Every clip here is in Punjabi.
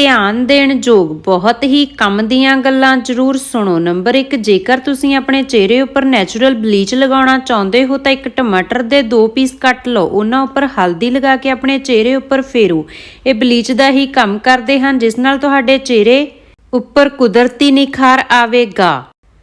ਧਿਆਨ ਦੇਣ ਯੋਗ ਬਹੁਤ ਹੀ ਕੰਮ ਦੀਆਂ ਗੱਲਾਂ ਜ਼ਰੂਰ ਸੁਣੋ। ਨੰਬਰ 1 ਜੇਕਰ ਤੁਸੀਂ ਆਪਣੇ ਚਿਹਰੇ ਉੱਪਰ ਨੈਚੁਰਲ ਬਲੀਚ ਲਗਾਉਣਾ ਚਾਹੁੰਦੇ ਹੋ ਤਾਂ ਇੱਕ ਟਮਾਟਰ ਦੇ ਦੋ ਪੀਸ ਕੱਟ ਲਓ। ਉਹਨਾਂ ਉੱਪਰ ਹਲਦੀ ਲਗਾ ਕੇ ਆਪਣੇ ਚਿਹਰੇ ਉੱਪਰ ਫੇਰੋ। ਇਹ ਬਲੀਚ ਦਾ ਹੀ ਕੰਮ ਕਰਦੇ ਹਨ, ਜਿਸ ਨਾਲ ਤੁਹਾਡੇ ਚਿਹਰੇ ਉੱਪਰ ਕੁਦਰਤੀ ਨਿਖਾਰ ਆਵੇਗਾ।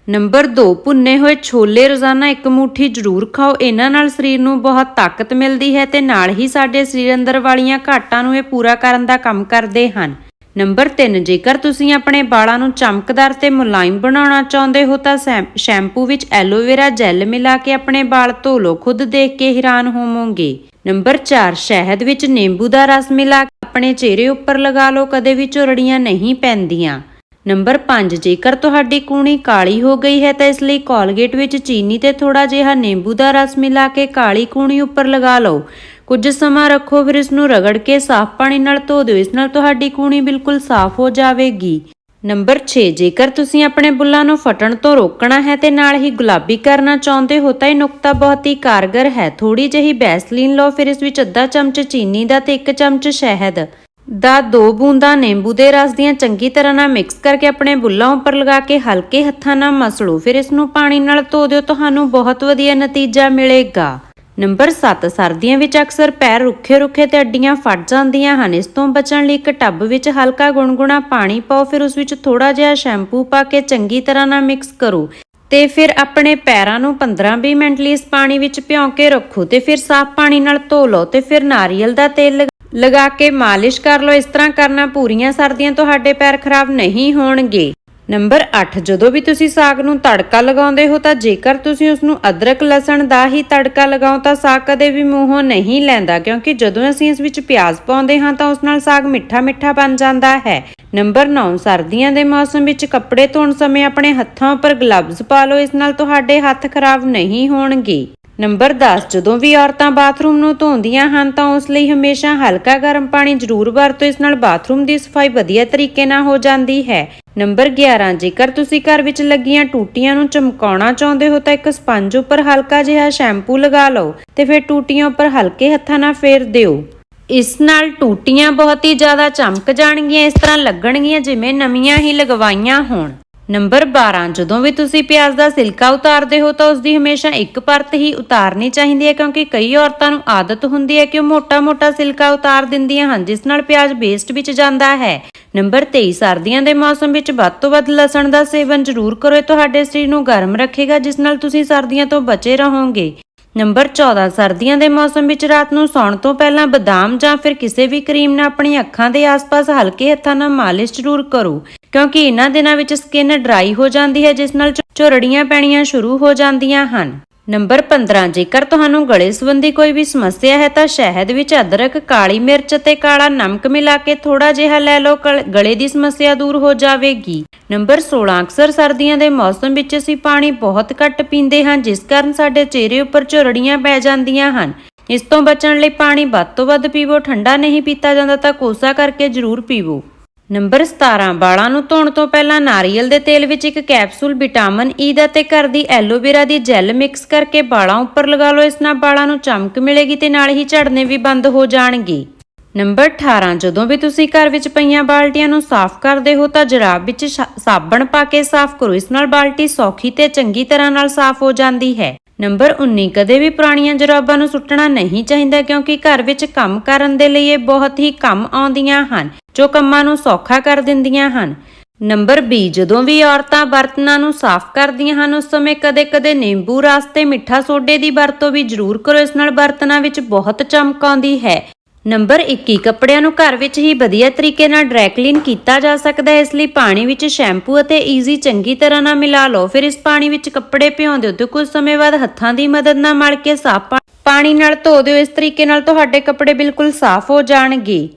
ਨੰਬਰ 2 ਭੁੰਨੇ ਹੋਏ ਛੋਲੇ ਰੋਜ਼ਾਨਾ ਇੱਕ ਮੁਠੀ ਜ਼ਰੂਰ ਖਾਓ। ਇਹਨਾਂ ਨਾਲ ਸਰੀਰ ਨੂੰ ਬਹੁਤ ਤਾਕਤ ਮਿਲਦੀ ਹੈ ਤੇ ਨਾਲ ਹੀ ਸਾਡੇ ਸਰੀਰ ਅੰਦਰ ਵਾਲੀਆਂ ਘਾਟਾਂ ਨੂੰ ਇਹ ਪੂਰਾ ਕਰਨ ਦਾ ਕੰਮ ਕਰਦੇ ਹਨ। ਨੰਬਰ 3 ਜੇਕਰ ਤੁਸੀਂ ਆਪਣੇ ਵਾਲਾਂ ਨੂੰ ਚਮਕਦਾਰ ਤੇ ਮੁਲਾਇਮ ਬਣਾਉਣਾ ਚਾਹੁੰਦੇ ਹੋ ਤਾਂ ਸੈਂ- ਸ਼ੈਂਪੂ ਵਿੱਚ ਐਲੋਵੇਰਾ ਜੈਲ ਮਿਲਾ ਕੇ ਆਪਣੇ ਵਾਲ ਧੋ ਲਓ, ਖੁਦ ਦੇਖ ਕੇ ਹੈਰਾਨ ਹੋਵੋਗੇ। ਨੰਬਰ 4 ਸ਼ਹਿਦ ਵਿੱਚ ਨਿੰਬੂ ਦਾ ਰਸ ਮਿਲਾ ਕੇ ਆਪਣੇ ਚਿਹਰੇ ਉੱਪਰ ਲਗਾ ਲਓ, ਕਦੇ ਵੀ ਝੁਰੜੀਆਂ ਨਹੀਂ ਪੈਂਦੀਆਂ। ਨੰਬਰ 5 ਜੇਕਰ ਤੁਹਾਡੀ ਕੂਣੀ ਕਾਲੀ ਹੋ ਗਈ ਹੈ ਤਾਂ ਇਸ ਲਈ ਕੋਲਗੇਟ ਵਿੱਚ ਚੀਨੀ ਤੇ ਥੋੜਾ ਜਿਹਾ ਨਿੰਬੂ ਦਾ ਰਸ ਮਿਲਾ ਕੇ ਕਾਲੀ ਕੂਣੀ ਉੱਪਰ ਲਗਾ ਲਓ। ਕੁਝ ਸਮਾਂ ਰੱਖੋ ਫਿਰ ਇਸ ਨੂੰ ਰਗੜ ਕੇ ਸਾਫ਼ ਪਾਣੀ ਨਾਲ ਧੋ ਦਿਓ। ਇਸ ਨਾਲ ਤੁਹਾਡੀ ਕੂਣੀ ਬਿਲਕੁਲ ਸਾਫ਼ ਹੋ ਜਾਵੇਗੀ। ਨੰਬਰ 6 ਜੇਕਰ ਤੁਸੀਂ ਆਪਣੇ ਬੁੱਲਾਂ ਨੂੰ ਫਟਣ ਤੋਂ ਰੋਕਣਾ ਹੈ ਤੇ ਨਾਲ ਹੀ ਗੁਲਾਬੀ ਕਰਨਾ ਚਾਹੁੰਦੇ ਹੋ ਤਾਂ ਇਹ ਨੁਕਤਾ ਬਹੁਤ ਹੀ ਕਾਰਗਰ ਹੈ। ਥੋੜੀ ਜਿਹੀ ਬੈਸਲੀਨ ਲਓ ਫਿਰ ਇਸ ਵਿੱਚ ਅੱਧਾ ਚਮਚ ਚੀਨੀ ਦਾ ਤੇ ਇੱਕ ਚਮਚ ਸ਼ਹਿਦ। ਦਾ ਦੋ ਬੂੰਦਾਂ ਨਿੰਬੂ ਦੇ ਰਸ ਦੀਆਂ ਚੰਗੀ ਤਰ੍ਹਾਂ ਨਾਲ ਮਿਕਸ ਕਰਕੇ ਆਪਣੇ ਬੁੱਲਾਂ ਉੱਪਰ ਲਗਾ ਕੇ ਹਲਕੇ ਹੱਥਾਂ ਨਾਲ ਮਸਲੋ। ਫਿਰ ਇਸ ਨੂੰ ਪਾਣੀ ਨਾਲ ਧੋ ਦਿਓ, ਤੁਹਾਨੂੰ ਬਹੁਤ ਵਧੀਆ ਨਤੀਜਾ ਮਿਲੇਗਾ। ਨੰਬਰ 7 ਸਰਦੀਆਂ ਵਿੱਚ ਅਕਸਰ ਪੈਰ ਰੁੱਖੇ-ਰੁੱਖੇ ਤੇ ਅੱਡੀਆਂ ਫਟ ਜਾਂਦੀਆਂ ਹਨ। ਇਸ ਤੋਂ ਬਚਣ ਲਈ ਇੱਕ ਟੱਬ ਵਿੱਚ ਹਲਕਾ ਗੁਣਗੁਣਾ ਪਾਣੀ ਪਾਓ, ਫਿਰ ਉਸ ਵਿੱਚ ਥੋੜਾ ਜਿਹਾ ਸ਼ੈਂਪੂ ਪਾ ਕੇ ਚੰਗੀ ਤਰ੍ਹਾਂ ਨਾਲ ਮਿਕਸ ਕਰੋ ਤੇ ਫਿਰ ਆਪਣੇ ਪੈਰਾਂ ਨੂੰ 15-20 ਮਿੰਟ ਲਈ ਇਸ ਪਾਣੀ ਵਿੱਚ ਭਿਉਂ ਕੇ ਰੱਖੋ ਤੇ ਫਿਰ ਸਾਫ਼ ਪਾਣੀ ਨਾਲ ਧੋ ਲਓ ਤੇ ਫਿਰ ਨਾਰੀਅਲ ਦਾ ਤੇਲ ਲਗਾ- ਕੇ ਮਾਲਿਸ਼ ਕਰ ਲਓ। ਇਸ ਤਰ੍ਹਾਂ ਕਰਨਾ ਪੂਰੀਆਂ ਸਰਦੀਆਂ ਤੁਹਾਡੇ ਪੈਰ ਖਰਾਬ ਨਹੀਂ ਹੋਣਗੇ। ਨੰਬਰ 8 ਜਦੋਂ ਵੀ ਤੁਸੀਂ ਸਾਗ ਨੂੰ ਤੜਕਾ ਲਗਾਉਂਦੇ ਹੋ ਤਾਂ ਜੇਕਰ ਤੁਸੀਂ ਉਸ ਨੂੰ ਅਦਰਕ, ਲਸਣ ਦਾ ਹੀ ਤੜਕਾ ਲਗਾਓ ਤਾਂ ਸਾਗ ਕਦੇ ਵੀ ਮੂੰਹੋਂ ਨਹੀਂ ਲੈਂਦਾ, ਕਿਉਂਕਿ ਜਦੋਂ ਅਸੀਂ ਇਸ ਵਿੱਚ ਪਿਆਜ਼ ਪਾਉਂਦੇ ਹਾਂ ਤਾਂ ਉਸ ਨਾਲ ਸਾਗ ਮਿੱਠਾ ਮਿੱਠਾ ਬਣ ਜਾਂਦਾ ਹੈ। ਨੰਬਰ 9 ਸਰਦੀਆਂ ਦੇ ਮੌਸਮ ਵਿੱਚ ਕੱਪੜੇ ਧੋਣ ਸਮੇਂ ਆਪਣੇ ਹੱਥਾਂ ਉੱਪਰ ਗਲਵਜ਼ ਪਾ ਲਓ, ਇਸ ਨਾਲ ਤੁਹਾਡੇ ਹੱਥ ਖਰਾਬ ਨਹੀਂ ਹੋਣਗੇ। ਨੰਬਰ 10 ਜਦੋਂ ਵੀ ਔਰਤਾਂ ਬਾਥਰੂਮ ਨੂੰ ਧੋਂਦੀਆਂ ਹਨ ਤਾਂ ਉਸ ਲਈ ਹਮੇਸ਼ਾ ਹਲਕਾ ਗਰਮ ਪਾਣੀ ਜ਼ਰੂਰ ਵਰਤੋ, ਇਸ ਨਾਲ ਬਾਥਰੂਮ ਦੀ ਸਫ਼ਾਈ ਵਧੀਆ ਤਰੀਕੇ ਨਾਲ ਹੋ ਜਾਂਦੀ ਹੈ। ਨੰਬਰ 11 ਜੇਕਰ ਤੁਸੀਂ ਘਰ ਵਿੱਚ ਲੱਗੀਆਂ ਟੂਟੀਆਂ ਨੂੰ ਚਮਕਾਉਣਾ ਚਾਹੁੰਦੇ ਹੋ ਤਾਂ ਇੱਕ ਸਪੰਜ ਉੱਪਰ ਹਲਕਾ ਜਿਹਾ ਸ਼ੈਂਪੂ ਲਗਾ ਲਓ ਤੇ ਫਿਰ ਟੂਟੀਆਂ ਉੱਪਰ ਹਲਕੇ ਹੱਥਾਂ ਨਾਲ ਫੇਰ ਦਿਓ। ਇਸ ਨਾਲ ਟੂਟੀਆਂ ਬਹੁਤ ਹੀ ਜ਼ਿਆਦਾ ਚਮਕ ਜਾਣਗੀਆਂ, ਇਸ ਤਰ੍ਹਾਂ ਲੱਗਣਗੀਆਂ ਜਿਵੇਂ ਨਵੀਆਂ ਹੀ ਲਗਵਾਈਆਂ ਹੋਣ। ਨੰਬਰ 12 ਜਦੋਂ ਵੀ ਤੁਸੀਂ ਪਿਆਜ਼ ਦਾ ਸਿਲਕਾ ਉਤਾਰਦੇ ਹੋ ਤਾਂ ਉਸ ਦੀ ਹਮੇਸ਼ਾ ਇੱਕ ਪਰਤ ਹੀ ਉਤਾਰਨੀ ਚਾਹੀਦੀ ਹੈ ਕਿਉਂਕਿ ਕਈ ਔਰਤਾਂ ਨੂੰ ਆਦਤ ਹੁੰਦੀ ਹੈ ਕਿ ਉਹ ਮੋਟਾ-ਮੋਟਾ ਸਿਲਕਾ ਉਤਾਰ ਦਿੰਦੀਆਂ ਹਨ, ਜਿਸ ਨਾਲ ਪਿਆਜ਼ ਵੇਸਟ ਵਿੱਚ ਜਾਂਦਾ ਹੈ। ਨੰਬਰ 23 ਸਰਦੀਆਂ ਦੇ ਮੌਸਮ ਵਿੱਚ ਵੱਧ ਤੋਂ ਵੱਧ ਲਸਣ ਦਾ ਸੇਵਨ ਜ਼ਰੂਰ ਕਰੋ। ਇਹ ਤੁਹਾਡੇ ਸਰੀਰ ਨੂੰ ਗਰਮ ਰੱਖੇਗਾ, ਜਿਸ ਨਾਲ ਤੁਸੀਂ ਸਰਦੀਆਂ ਤੋਂ ਬਚੇ ਰਹੋਗੇ। ਨੰਬਰ 14 ਸਰਦੀਆਂ ਦੇ ਮੌਸਮ ਵਿੱਚ ਰਾਤ ਨੂੰ ਸੌਣ ਤੋਂ ਪਹਿਲਾਂ ਬਦਾਮ ਜਾਂ ਫਿਰ ਕਿਸੇ ਵੀ ਕਰੀਮ ਨਾਲ ਆਪਣੀ ਅੱਖਾਂ ਦੇ ਆਸ-ਪਾਸ ਹਲਕੇ ਹੱਥਾਂ ਨਾਲ ਮਾਲਿਸ਼ ਜ਼ਰੂਰ ਕਰੋ, ਕਿਉਂਕਿ ਇਹਨਾਂ ਦਿਨਾਂ ਵਿੱਚ ਸਕਿਨ ਡਰਾਈ ਹੋ ਜਾਂਦੀ ਹੈ, ਜਿਸ ਨਾਲ ਝੁਰੜੀਆਂ ਪੈਣੀਆਂ ਸ਼ੁਰੂ ਹੋ ਜਾਂਦੀਆਂ ਹਨ। ਨੰਬਰ 15 ਜੇਕਰ ਤੁਹਾਨੂੰ ਗਲੇ ਸੰਬੰਧੀ ਕੋਈ ਵੀ ਸਮੱਸਿਆ ਹੈ ਤਾਂ ਸ਼ਹਿਦ ਵਿੱਚ ਅਦਰਕ, ਕਾਲੀ ਮਿਰਚ ਅਤੇ ਕਾਲਾ ਨਮਕ ਮਿਲਾ ਕੇ ਥੋੜਾ ਜਿਹਾ ਲੈ ਲਓ ਗਲ- ਗਲੇ ਦੀ ਸਮੱਸਿਆ ਦੂਰ ਹੋ ਜਾਵੇਗੀ। ਨੰਬਰ 16 ਅਕਸਰ ਸਰਦੀਆਂ ਦੇ ਮੌਸਮ ਵਿੱਚ ਅਸੀਂ ਪਾਣੀ ਬਹੁਤ ਘੱਟ ਪੀਂਦੇ ਹਾਂ, ਜਿਸ ਕਾਰਨ ਸਾਡੇ ਚਿਹਰੇ ਉੱਪਰ ਝੁਰੜੀਆਂ ਪੈ ਜਾਂਦੀਆਂ ਹਨ। ਇਸ ਤੋਂ ਬਚਣ ਲਈ ਪਾਣੀ ਵੱਧ ਤੋਂ ਵੱਧ ਪੀਵੋ, ਠੰਡਾ ਨਹੀਂ ਪੀਤਾ ਜਾਂਦਾ ਤਾਂ ਕੋਸਾ ਕਰਕੇ ਜ਼ਰੂਰ ਪੀਵੋ। ਨੰਬਰ 17 ਵਾਲਾਂ ਨੂੰ ਧੋਣ ਤੋਂ ਪਹਿਲਾਂ ਨਾਰੀਅਲ ਦੇ ਤੇਲ ਵਿੱਚ ਇੱਕ ਕੈਪਸੂਲ ਵਿਟਾਮਿਨ ਈ ਦਾ ਤੇ ਘਰ ਦੀ ਐਲੋਵੇਰਾ ਦੀ ਜੈਲ ਮਿਕਸ ਕਰਕੇ ਵਾਲਾਂ ਉੱਪਰ ਲਗਾ ਲਓ, ਇਸ ਨਾਲ ਵਾਲਾਂ ਨੂੰ ਚਮਕ ਮਿਲੇਗੀ ਤੇ ਨਾਲ ਹੀ ਝੜਨੇ ਵੀ ਬੰਦ ਹੋ ਜਾਣਗੇ। ਨੰਬਰ 18 ਜਦੋਂ ਵੀ ਤੁਸੀਂ ਘਰ ਵਿੱਚ ਪਈਆਂ ਬਾਲਟੀਆਂ ਨੂੰ ਸਾਫ਼ ਕਰਦੇ ਹੋ ਤਾਂ ਜਰਾਬ ਵਿੱਚ ਸ਼ਾ- ਸਾਬਣ ਪਾ ਕੇ ਸਾਫ਼ ਕਰੋ, ਇਸ ਨਾਲ ਬਾਲਟੀ ਸੌਖੀ ਤੇ ਚੰਗੀ ਤਰ੍ਹਾਂ ਨਾਲ ਸਾਫ਼ ਹੋ ਜਾਂਦੀ ਹੈ। ਨੰਬਰ 19 ਕਦੇ ਵੀ ਪੁਰਾਣੀਆਂ ਜਰਾਬਾਂ ਨੂੰ ਸੁੱਟਣਾ ਨਹੀਂ ਚਾਹੀਦਾ ਕਿਉਂਕਿ ਘਰ ਵਿੱਚ ਕੰਮ ਕਰਨ ਦੇ ਲਈ ਇਹ ਬਹੁਤ ਹੀ ਕੰਮ ਆਉਂਦੀਆਂ ਹਨ। ਜੋ ਕੰਮਾਂ ਨੂੰ ਸੌਖਾ ਕਰ ਦਿੰਦੀਆਂ ਹਨ। ਨੰਬਰ 20 ਜਦੋਂ ਵੀ ਔਰਤਾਂ ਬਰਤਨਾਂ ਨੂੰ ਸਾਫ਼ ਕਰਦੀਆਂ ਹਨ, ਉਸ ਸਮੇਂ ਕਦੇ-ਕਦੇ ਨਿੰਬੂ ਰਸ ਤੇ ਮਿੱਠਾ ਸੋਡੇ ਦੀ ਵਰਤੋਂ ਵੀ ਜ਼ਰੂਰ ਕਰੋ। ਇਸ ਨਾਲ ਬਰਤਨਾਂ ਵਿੱਚ ਬਹੁਤ ਚਮਕ ਆਉਂਦੀ ਹੈ। ਨੰਬਰ 21 ਕੱਪੜਿਆਂ ਨੂੰ ਘਰ ਵਿੱਚ ਹੀ ਵਧੀਆ ਤਰੀਕੇ ਨਾਲ ਡਰਾਈ ਕਲੀਨ ਕੀਤਾ ਜਾ ਸਕਦਾ ਹੈ। ਇਸ ਲਈ ਪਾਣੀ ਵਿੱਚ ਸ਼ੈਂਪੂ ਅਤੇ ਈਜ਼ੀ ਚੰਗੀ ਤਰ੍ਹਾਂ ਨਾਲ ਮਿਲਾ ਲਓ। ਫਿਰ ਇਸ ਪਾਣੀ ਵਿੱਚ ਕੱਪੜੇ ਭਿਉਂ ਦਿਓ ਤੇ ਕੁਝ ਸਮੇਂ ਬਾਅਦ ਹੱਥਾਂ ਦੀ ਮਦਦ ਨਾਲ ਮਲ ਕੇ ਸਾਫ਼ ਪਾਣੀ ਨਾਲ ਧੋ ਦਿਓ। ਇਸ ਤਰੀਕੇ ਨਾਲ ਤੁਹਾਡੇ ਕੱਪੜੇ ਬਿਲਕੁਲ ਸਾਫ਼ ਹੋ ਜਾਣਗੇ।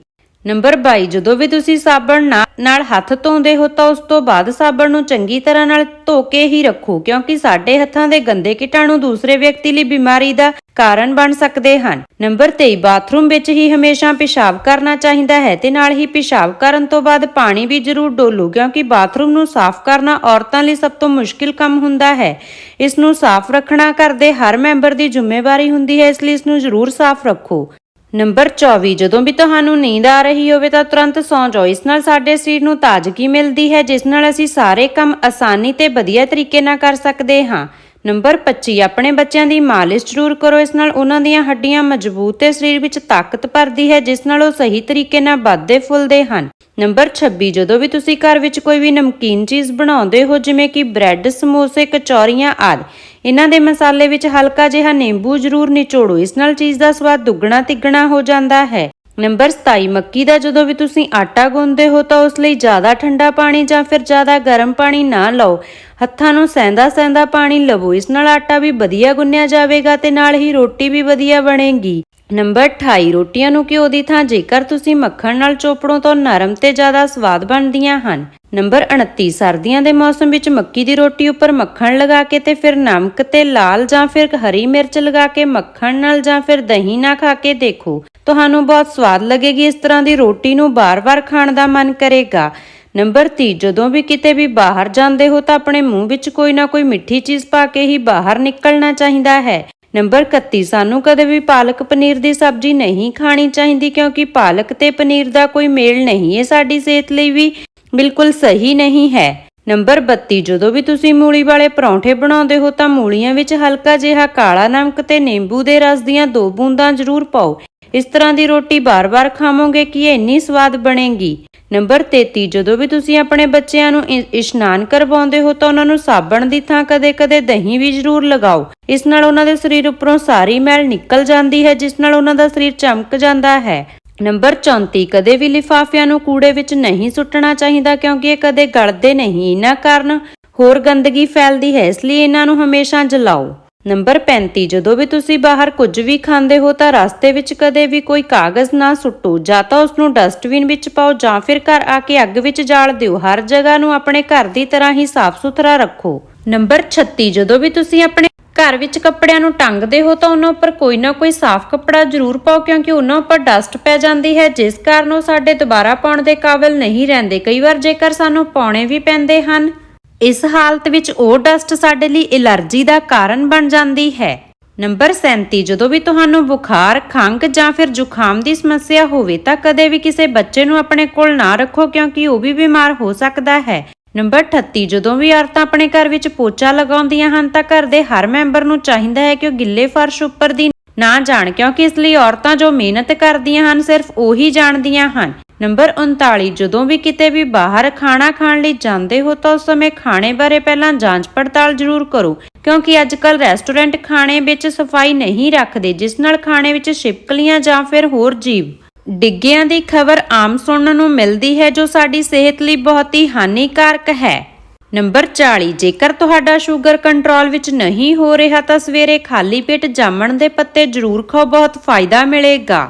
ਨੰਬਰ 22 ਜਦੋਂ ਵੀ ਤੁਸੀਂ ਸਾਬਣ ਨਾ- ਨਾਲ ਹੱਥ ਧੋਂਦੇ ਹੋ ਤਾਂ ਉਸ ਤੋਂ ਬਾਅਦ ਸਾਬਣ ਨੂੰ ਚੰਗੀ ਤਰ੍ਹਾਂ ਨਾਲ ਧੋ ਕੇ ਹੀ ਰੱਖੋ, ਕਿਉਂਕਿ ਸਾਡੇ ਹੱਥਾਂ ਦੇ ਗੰਦੇ ਕੀਟਾਣੂ ਦੂਸਰੇ ਵਿਅਕਤੀ ਲਈ ਬਿਮਾਰੀ ਦਾ ਕਾਰਨ ਬਣ ਸਕਦੇ ਹਨ। ਨੰਬਰ 23 ਬਾਥਰੂਮ ਵਿੱਚ ਹੀ ਹਮੇਸ਼ਾ ਪਿਸ਼ਾਬ ਕਰਨਾ ਚਾਹੀਦਾ ਹੈ ਤੇ ਨਾਲ ਹੀ ਪਿਸ਼ਾਬ ਕਰਨ ਤੋਂ ਬਾਅਦ ਪਾਣੀ ਵੀ ਜ਼ਰੂਰ ਡੋਲੋ, ਕਿਉਂਕਿ ਬਾਥਰੂਮ ਨੂੰ ਸਾਫ਼ ਕਰਨਾ ਔਰਤਾਂ ਲਈ ਸਭ ਤੋਂ ਮੁਸ਼ਕਿਲ ਕੰਮ ਹੁੰਦਾ ਹੈ। ਇਸ ਨੂੰ ਸਾਫ਼ ਰੱਖਣਾ ਘਰ ਦੇ ਹਰ ਮੈਂਬਰ ਦੀ ਜ਼ਿੰਮੇਵਾਰੀ ਹੁੰਦੀ ਹੈ, ਇਸ ਲਈ ਇਸ ਨੂੰ ਜ਼ਰੂਰ ਸਾਫ਼ ਰੱਖੋ। ਨੰਬਰ 24 ਜਦੋਂ ਵੀ ਤੁਹਾਨੂੰ ਨੀਂਦ ਆ ਰਹੀ ਹੋਵੇ ਤਾਂ ਤੁਰੰਤ ਸੌਂ ਜਾਓ। ਇਸ ਨਾਲ ਸਾਡੇ ਸਰੀਰ ਨੂੰ ਤਾਜ਼ਗੀ ਮਿਲਦੀ ਹੈ, ਜਿਸ ਨਾਲ ਅਸੀਂ ਸਾਰੇ ਕੰਮ ਆਸਾਨੀ ਤੇ ਵਧੀਆ ਤਰੀਕੇ ਨਾਲ ਕਰ ਸਕਦੇ ਹਾਂ। ਨੰਬਰ 25 ਆਪਣੇ ਬੱਚਿਆਂ ਦੀ ਮਾਲਿਸ਼ ਜ਼ਰੂਰ ਕਰੋ। ਇਸ ਨਾਲ ਉਹਨਾਂ ਦੀਆਂ ਹੱਡੀਆਂ ਮਜ਼ਬੂਤ ਤੇ ਸਰੀਰ ਵਿੱਚ ਤਾਕਤ ਭਰਦੀ ਹੈ, ਜਿਸ ਨਾਲ ਉਹ ਸਹੀ ਤਰੀਕੇ ਨਾਲ ਵੱਧਦੇ ਫੁੱਲਦੇ ਹਨ। ਨੰਬਰ 26 ਜਦੋਂ ਵੀ ਤੁਸੀਂ ਘਰ ਵਿੱਚ ਕੋਈ ਵੀ ਨਮਕੀਨ ਚੀਜ਼ ਬਣਾਉਂਦੇ ਹੋ, ਜਿਵੇਂ ਕਿ ਬ੍ਰੈਡ, ਸਮੋਸੇ, ਕਚੌਰੀਆਂ ਆਦਿ ਇਹਨਾਂ ਦੇ ਮਸਾਲੇ ਵਿੱਚ ਹਲਕਾ ਜਿਹਾ ਨਿੰਬੂ ਜ਼ਰੂਰ ਨਿਚੋੜੋ। ਇਸ ਨਾਲ ਚੀਜ਼ ਦਾ ਸਵਾਦ ਦੁੱਗਣਾ ਤਿੱਗਣਾ ਹੋ ਜਾਂਦਾ ਹੈ। ਨੰਬਰ 27 ਮੱਕੀ ਦਾ ਜਦੋਂ ਵੀ ਤੁਸੀਂ ਆਟਾ ਗੁੰਨਦੇ ਹੋ ਤਾਂ ਉਸ ਲਈ ਜ਼ਿਆਦਾ ਠੰਡਾ ਪਾਣੀ ਜਾਂ ਫਿਰ ਜ਼ਿਆਦਾ ਗਰਮ ਪਾਣੀ ਨਾ ਲਓ। ਹੱਥਾਂ ਨੂੰ ਸਹਿੰਦਾ ਸਹਿੰਦਾ ਪਾਣੀ ਲਵੋ। ਇਸ ਨਾਲ ਆਟਾ ਵੀ ਵਧੀਆ ਗੁੰਨਿਆ ਜਾਵੇਗਾ ਤੇ ਨਾਲ ਹੀ ਰੋਟੀ ਵੀ ਵਧੀਆ ਬਣੇਗੀ। ਨੰਬਰ 28 ਰੋਟੀਆਂ ਨੂੰ ਘਿਓ ਦੀ ਥਾਂ, ਜੇਕਰ ਤੁਸੀਂ ਮੱਖਣ ਨਾਲ ਚੋਪੜੋ ਤਾਂ ਨਰਮ ਤੇ ਜ਼ਿਆਦਾ ਸਵਾਦ ਬਣਦੀਆਂ ਹਨ। ਨੰਬਰ 29 ਸਰਦੀਆਂ ਦੇ ਮੌਸਮ ਵਿੱਚ ਮੱਕੀ ਦੀ ਰੋਟੀ ਉੱਪਰ ਮੱਖਣ ਲਗਾ ਕੇ ਤੇ ਫਿਰ ਨਮਕ ਤੇ ਲਾਲ ਜਾਂ ਫਿਰ ਹਰੀ ਮਿਰਚ ਲਗਾ ਕੇ ਮੱਖਣ ਨਾਲ ਜਾਂ ਫਿਰ ਦਹੀਂ ਨਾਲ ਖਾ ਕੇ ਦੇਖੋ। ਤੁਹਾਨੂੰ ਬਹੁਤ ਸਵਾਦ ਲੱਗੇਗੀ ਇਸ ਤਰ੍ਹਾਂ ਦੀ ਰੋਟੀ ਨੂੰ ਬਾਰ-ਬਾਰ ਖਾਣ ਦਾ ਮਨ ਕਰੇਗਾ। ਨੰਬਰ 30 ਜਦੋਂ ਵੀ ਕਿਤੇ ਵੀ ਬਾਹਰ ਜਾਂਦੇ ਹੋ ਤਾਂ ਆਪਣੇ ਮੂੰਹ ਵਿੱਚ ਕੋਈ ਨਾ ਕੋਈ ਮਿੱਠੀ ਚੀਜ਼ ਪਾ ਕੇ ਹੀ ਬਾਹਰ ਨਿਕਲਣਾ ਚਾਹੀਦਾ ਹੈ। ਨੰਬਰ 31 ਸਾਨੂੰ ਕਦੇ ਵੀ ਪਾਲਕ ਪਨੀਰ ਦੀ ਸਬਜ਼ੀ ਨਹੀਂ ਖਾਣੀ ਚਾਹੀਦੀ ਕਿਉਂਕਿ ਪਾਲਕ ਤੇ ਪਨੀਰ ਦਾ ਕੋਈ ਮੇਲ ਨਹੀਂ ਇਹ ਸਾਡੀ ਸਿਹਤ ਲਈ ਵੀ ਬਿਲਕੁਲ ਸਹੀ ਨਹੀਂ ਹੈ। ਨੰਬਰ 32 ਜਦੋਂ ਵੀ ਤੁਸੀਂ ਮੂਲੀ ਵਾਲੇ ਪਰੌਂਠੇ ਬਣਾਉਂਦੇ ਹੋ ਤਾਂ ਮੂਲੀਆਂ ਵਿੱਚ ਹਲਕਾ ਜਿਹਾ ਕਾਲਾ ਨਮਕ ਤੇ ਨਿੰਬੂ ਦੇ ਰਸ ਦੀਆਂ ਦੋ ਬੂੰਦਾਂ ਜ਼ਰੂਰ ਪਾਓ। ਇਸ ਤਰ੍ਹਾਂ ਦੀ ਰੋਟੀ ਬਾਰ-ਬਾਰ ਖਾਵੋਗੇ ਕਿ ਇਹ ਇੰਨੀ ਸਵਾਦ ਬਣੇਗੀ। ਨੰਬਰ 33 ਜਦੋਂ ਵੀ ਤੁਸੀਂ ਆਪਣੇ ਬੱਚਿਆਂ ਨੂੰ ਇਸ਼ਨਾਨ ਕਰਵਾਉਂਦੇ ਹੋ ਤਾਂ ਉਹਨਾਂ ਨੂੰ ਸਾਬਣ ਦੀ ਥਾਂ ਕਦੇ-ਕਦੇ ਦਹੀਂ ਵੀ ਜ਼ਰੂਰ ਲਗਾਓ। ਇਸ ਨਾਲ ਉਹਨਾਂ ਦੇ ਸਰੀਰ ਉੱਪਰੋਂ ਸਾਰੀ ਮੈਲ ਨਿਕਲ ਜਾਂਦੀ ਹੈ, ਜਿਸ ਨਾਲ ਉਹਨਾਂ ਦਾ ਸਰੀਰ ਚਮਕ ਜਾਂਦਾ ਹੈ। ਨੰਬਰ 34 ਕਦੇ ਵੀ ਲਿਫਾਫਿਆਂ ਨੂੰ ਕੂੜੇ ਵਿੱਚ ਨਹੀਂ ਸੁੱਟਣਾ ਚਾਹੀਦਾ ਕਿਉਂਕਿ ਇਹ ਕਦੇ ਗਲਦੇ ਨਹੀਂ। ਇਹਨਾਂ ਕਾਰਨ ਹੋਰ ਗੰਦਗੀ ਫੈਲਦੀ ਹੈ, ਇਸ ਲਈ ਇਹਨਾਂ ਨੂੰ ਹਮੇਸ਼ਾ ਜਲਾਓ। ਨੰਬਰ 35 ਜਦੋਂ ਵੀ ਤੁਸੀਂ ਬਾਹਰ ਕੁਝ ਵੀ ਖਾਂਦੇ ਹੋ ਤਾਂ ਰਸਤੇ ਵਿੱਚ ਕਦੇ ਵੀ ਕੋਈ ਕਾਗਜ਼ ਨਾ ਸੁੱਟੋ, ਜਾਂ ਤਾਂ ਉਸ ਨੂੰ ਡਸਟਬਿਨ ਵਿੱਚ ਪਾਓ, ਜਾਂ ਫਿਰ ਘਰ ਆ ਕੇ ਅੱਗ ਵਿੱਚ ਜਾਲ ਦਿਓ। ਹਰ ਜਗ੍ਹਾ ਨੂੰ ਆਪਣੇ ਘਰ ਦੀ ਤਰ੍ਹਾਂ ਹੀ ਸਾਫ਼ ਸੁਥਰਾ ਰੱਖੋ। ਨੰਬਰ 36 ਜਦੋਂ ਵੀ ਤੁਸੀਂ ਆਪਣੇ ਘਰ ਵਿੱਚ ਕੱਪੜਿਆਂ ਨੂੰ ਟੰਗਦੇ ਹੋ ਤਾਂ ਉਹਨਾਂ ਉੱਪਰ ਕੋਈ ਨਾ ਕੋਈ ਸਾਫ਼ ਕੱਪੜਾ ਜ਼ਰੂਰ ਪਾਓ, ਕਿਉਂਕਿ ਉਹਨਾਂ ਉੱਪਰ ਡਸਟ ਪੈ ਜਾਂਦੀ ਹੈ, ਜਿਸ ਕਾਰਨ ਉਹ ਸਾਡੇ ਦੁਬਾਰਾ ਪਾਉਣ ਦੇ ਕਾਬਿਲ ਨਹੀਂ ਰਹਿੰਦੇ। ਕਈ ਵਾਰ ਜੇਕਰ ਸਾਨੂੰ ਪਾਉਣੇ ਵੀ ਪੈਂਦੇ ਹਨ ਇਸ ਹਾਲਤ ਵਿੱਚ ਉਹ ਡਸਟ ਸਾਡੇ ਲਈ ਐਲਰਜੀ ਦਾ ਕਾਰਨ ਬਣ ਜਾਂਦੀ ਹੈ। ਨੰਬਰ 37 ਜਦੋਂ ਵੀ ਤੁਹਾਨੂੰ ਬੁਖਾਰ, ਖੰਘ ਜਾਂ ਫਿਰ ਜ਼ੁਕਾਮ ਦੀ ਸਮੱਸਿਆ ਹੋਵੇ ਤਾਂ ਕਦੇ ਵੀ ਕਿਸੇ ਬੱਚੇ ਨੂੰ ਆਪਣੇ ਕੋਲ ਨਾ ਰੱਖੋ ਕਿਉਂਕਿ ਉਹ ਵੀ ਬਿਮਾਰ ਹੋ ਸਕਦਾ ਹੈ। ਨੰਬਰ 38 ਜਦੋਂ ਵੀ ਔਰਤਾਂ ਆਪਣੇ ਘਰ ਵਿੱਚ ਪੋਚਾ ਲਗਾਉਂਦੀਆਂ ਹਨ ਤਾਂ ਘਰ ਦੇ ਹਰ ਮੈਂਬਰ ਨੂੰ ਚਾਹੀਦਾ ਹੈ ਕਿ ਉਹ ਗਿੱਲੇ ਫਰਸ਼ ਉੱਪਰ ਦੀ ਨਾ ਜਾਣ, ਕਿਉਂਕਿ ਇਸ ਲਈ ਔਰਤਾਂ ਜੋ ਮਿਹਨਤ ਕਰਦੀਆਂ ਹਨ, ਸਿਰਫ ਉਹੀ ਜਾਣਦੀਆਂ ਹਨ। ਨੰਬਰ 39 ਜਦੋਂ ਵੀ ਕਿਤੇ ਵੀ ਬਾਹਰ ਖਾਣਾ ਖਾਣ ਲਈ ਜਾਂਦੇ ਹੋ ਤਾਂ ਉਸ ਸਮੇਂ ਖਾਣੇ ਬਾਰੇ ਪਹਿਲਾਂ ਜਾਂਚ ਪੜਤਾਲ ਜ਼ਰੂਰ ਕਰੋ, ਕਿਉਂਕਿ ਅੱਜਕੱਲ ਰੈਸਟੋਰੈਂਟ ਖਾਣੇ ਵਿੱਚ ਸਫ਼ਾਈ ਨਹੀਂ ਰੱਖਦੇ, ਜਿਸ ਨਾਲ ਖਾਣੇ ਵਿੱਚ ਛਿਪਕਲੀਆਂ ਜਾਂ ਫਿਰ ਹੋਰ ਜੀਵ ਡਿੱਗਿਆਂ ਦੀ ਖਬਰ ਆਮ ਸੁਣਨ ਨੂੰ ਮਿਲਦੀ ਹੈ, ਜੋ ਸਾਡੀ ਸਿਹਤ ਲਈ ਬਹੁਤ ਹੀ ਹਾਨੀਕਾਰਕ ਹੈ। ਨੰਬਰ 40 ਜੇਕਰ ਤੁਹਾਡਾ ਸ਼ੂਗਰ ਕੰਟਰੋਲ ਵਿੱਚ ਨਹੀਂ ਹੋ ਰਿਹਾ ਤਾਂ ਸਵੇਰੇ ਖਾਲੀ ਪੇਟ ਜਾਮਣ ਦੇ ਪੱਤੇ ਜ਼ਰੂਰ ਖਾਓ, ਬਹੁਤ ਫਾਇਦਾ ਮਿਲੇਗਾ।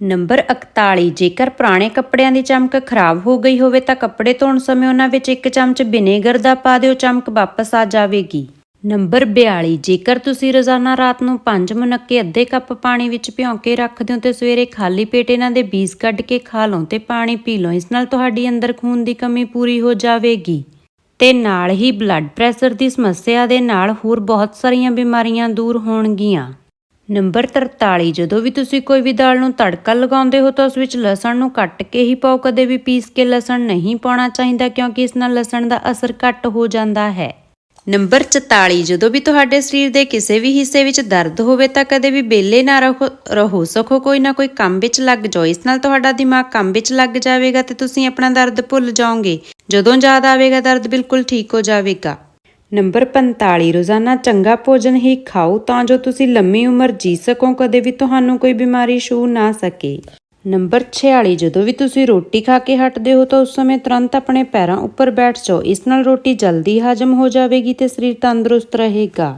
ਨੰਬਰ 41 ਜੇਕਰ ਪੁਰਾਣੇ ਕੱਪੜਿਆਂ ਦੀ ਚਮਕ ਖਰਾਬ ਹੋ ਗਈ ਹੋਵੇ ਤਾਂ ਕੱਪੜੇ ਧੋਣ ਸਮੇਂ ਉਹਨਾਂ ਵਿੱਚ ਇੱਕ ਚਮਚ ਵਿਨੇਗਰ ਦਾ ਪਾ ਦਿਓ, ਚਮਕ ਵਾਪਸ ਆ ਜਾਵੇਗੀ। ਨੰਬਰ 42 ਜੇਕਰ ਤੁਸੀਂ ਰੋਜ਼ਾਨਾ ਰਾਤ ਨੂੰ 5 ਮੁਨੱਕੇ ਅੱਧੇ ਕੱਪ ਪਾਣੀ ਵਿੱਚ ਭਿਉਂ ਕੇ ਰੱਖ ਦਿਓ ਤੇ ਸਵੇਰੇ ਖਾਲੀ ਪੇਟ ਇਹਨਾਂ ਦੇ ਬੀਜ ਕੱਢ ਕੇ ਖਾ ਲਓ ਤੇ ਪਾਣੀ ਪੀ ਲਓ, ਇਸ ਨਾਲ ਤੁਹਾਡੀ ਅੰਦਰ ਖੂਨ ਦੀ ਕਮੀ ਪੂਰੀ ਹੋ ਜਾਵੇਗੀ। ਤੇ ਨਾਲ ਹੀ ਬਲੱਡ ਪ੍ਰੈਸ਼ਰ ਦੀ ਸਮੱਸਿਆ ਦੇ ਨਾਲ ਹੋਰ ਬਹੁਤ ਸਾਰੀਆਂ ਬਿਮਾਰੀਆਂ ਦੂਰ ਹੋਣਗੀਆਂ। ਨੰਬਰ 43 ਜਦੋਂ ਵੀ ਤੁਸੀਂ ਕੋਈ ਵੀ ਦਾਲ ਨੂੰ ਤੜਕਾ ਲਗਾਉਂਦੇ ਹੋ ਤਾਂ ਉਸ ਵਿੱਚ ਲਸਣ ਨੂੰ ਕੱਟ ਕੇ ਹੀ ਪਾਓ। ਕਦੇ ਵੀ ਪੀਸ ਕੇ ਲਸਣ ਨਹੀਂ ਪਾਉਣਾ ਚਾਹੀਦਾ ਕਿਉਂਕਿ ਇਸ ਨਾਲ ਲਸਣ ਦਾ ਅਸਰ ਘੱਟ ਹੋ ਜਾਂਦਾ ਹੈ। ਨੰਬਰ 44 ਜਦੋਂ ਵੀ ਤੁਹਾਡੇ ਸਰੀਰ ਦੇ ਕਿਸੇ ਵੀ ਹਿੱਸੇ ਵਿੱਚ ਦਰਦ ਹੋਵੇ ਤਾਂ ਕਦੇ ਵੀ ਬੇਲੇ ਨਾ ਰਹੋ ਰਹੋ ਸਕੋ ਕੋਈ ਨਾ ਕੋਈ ਕੰਮ ਵਿੱਚ ਲੱਗ ਜਾਓ। ਇਸ ਨਾਲ ਤੁਹਾਡਾ ਦਿਮਾਗ ਕੰਮ ਵਿੱਚ ਲੱਗ ਜਾਵੇਗਾ ਤੇ ਤੁਸੀਂ ਆਪਣਾ ਦਰਦ ਭੁੱਲ ਜਾਓਗੇ। ਜਦੋਂ ਯਾਦ ਆਵੇਗਾ, ਦਰਦ ਬਿਲਕੁਲ ਠੀਕ ਹੋ ਜਾਵੇਗਾ। ਨੰਬਰ 45 ਰੋਜ਼ਾਨਾ ਚੰਗਾ ਭੋਜਨ ਹੀ ਖਾਓ ਤਾਂ ਜੋ ਤੁਸੀਂ ਲੰਮੀ ਉਮਰ ਜੀ ਸਕੋ, ਕਦੇ ਵੀ ਤੁਹਾਨੂੰ ਕੋਈ ਬਿਮਾਰੀ ਛੂ ਨਾ ਸਕੇ। ਨੰਬਰ 46 ਜਦੋਂ ਵੀ ਤੁਸੀਂ ਰੋਟੀ ਖਾ ਕੇ ਹਟਦੇ ਹੋ ਤਾਂ ਉਸ ਸਮੇਂ ਤੁਰੰਤ ਆਪਣੇ ਪੈਰਾਂ ਉੱਪਰ ਬੈਠ ਜਾਓ। ਇਸ ਨਾਲ ਰੋਟੀ ਜਲਦੀ ਹਜਮ ਹੋ ਜਾਵੇਗੀ ਤੇ ਸਰੀਰ ਤੰਦਰੁਸਤ ਰਹੇਗਾ।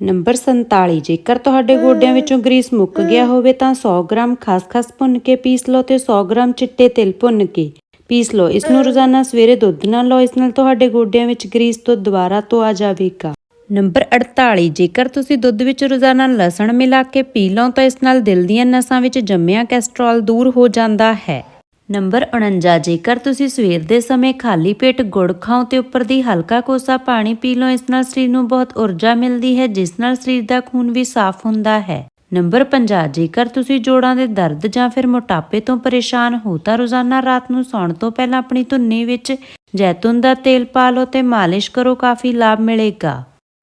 ਨੰਬਰ 47 ਜੇਕਰ ਤੁਹਾਡੇ ਗੋਡਿਆਂ ਵਿੱਚੋਂ ਗਰੀਸ ਮੁੱਕ ਗਿਆ ਹੋਵੇ ਤਾਂ 100 ਗ੍ਰਾਮ ਖਸਖਸ ਭੁੰਨ ਕੇ ਪੀਸ ਲਓ ਤੇ 100 ਗ੍ਰਾਮ ਚਿੱਟੇ ਤਿਲ ਭੁੰਨ ਕੇ ਪੀਸ ਲਓ। ਇਸ ਨੂੰ ਰੋਜ਼ਾਨਾ ਸਵੇਰੇ ਦੁੱਧ ਨਾਲ ਲਓ, ਇਸ ਨਾਲ ਤੁਹਾਡੇ ਗੋਡਿਆਂ ਵਿੱਚ ਗਰੀਸ ਤੋਂ ਦੁਬਾਰਾ ਤੋਂ ਜਾਵੇਗਾ। ਨੰਬਰ 48 ਜੇਕਰ ਤੁਸੀਂ ਦੁੱਧ ਵਿੱਚ ਰੋਜ਼ਾਨਾ ਲਸਣ ਮਿਲਾ ਕੇ ਪੀ ਲਓ ਤਾਂ ਇਸ ਨਾਲ ਦਿਲ ਦੀਆਂ ਨਸਾਂ ਵਿੱਚ ਜੰਮਿਆ ਕੈਸਟਰੋਲ ਦੂਰ ਹੋ ਜਾਂਦਾ ਹੈ। ਨੰਬਰ 49 ਜੇਕਰ ਤੁਸੀਂ ਸਵੇਰ ਦੇ ਸਮੇਂ ਖਾਲੀ ਪੇਟ ਗੁੜ ਖਾਓ ਤੇ ਉੱਪਰ ਦੀ ਹਲਕਾ ਕੋਸਾ ਪਾਣੀ ਪੀ ਲਓ, ਇਸ ਨਾਲ ਸਰੀਰ ਨੂੰ ਬਹੁਤ ਊਰਜਾ ਮਿਲਦੀ ਹੈ, ਜਿਸ ਨਾਲ ਸਰੀਰ ਦਾ ਖੂਨ ਵੀ ਸਾਫ਼ ਹੁੰਦਾ ਹੈ। ਨੰਬਰ 50 ਜੇਕਰ ਤੁਸੀਂ ਜੋੜਾਂ ਦੇ ਦਰਦ ਜਾਂ ਫਿਰ ਮੋਟਾਪੇ ਤੋਂ ਪਰੇਸ਼ਾਨ ਹੋ ਤਾਂ ਰੋਜ਼ਾਨਾ ਰਾਤ ਨੂੰ ਸੌਣ ਤੋਂ ਪਹਿਲਾਂ ਆਪਣੀ ਧੁੰਨੀ ਵਿੱਚ ਜੈਤੂਨ ਦਾ ਤੇਲ ਪਾ ਲਓ ਤੇ ਮਾਲਿਸ਼ ਕਰੋ, ਕਾਫੀ ਲਾਭ ਮਿਲੇਗਾ।